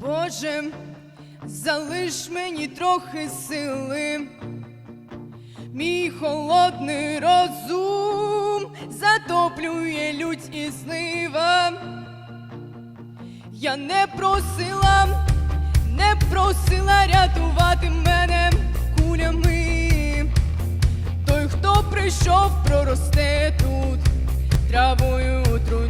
Боже, залиш мені трохи сили, мій холодний розум затоплює лють і знива. Я не просила, не просила рятувати мене кулями. Той, хто прийшов, проросте тут травою труйною.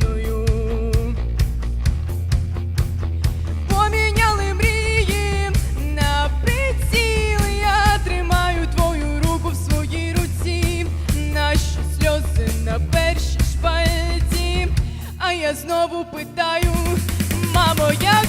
Знову питаю, мамо, як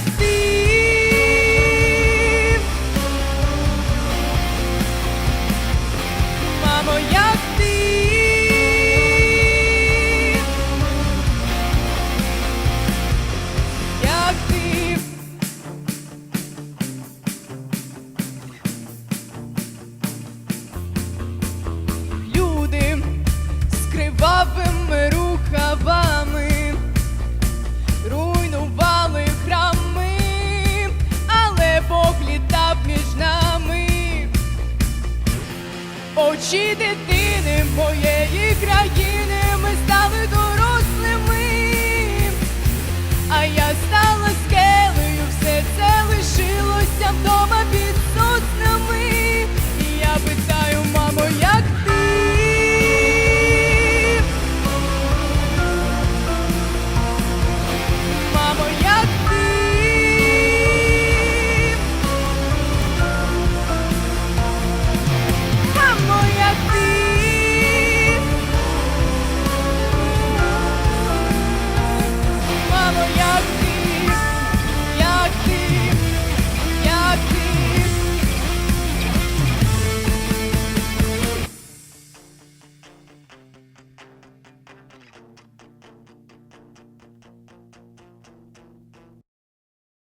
Очі дитини моєї країни ми стали дорослими,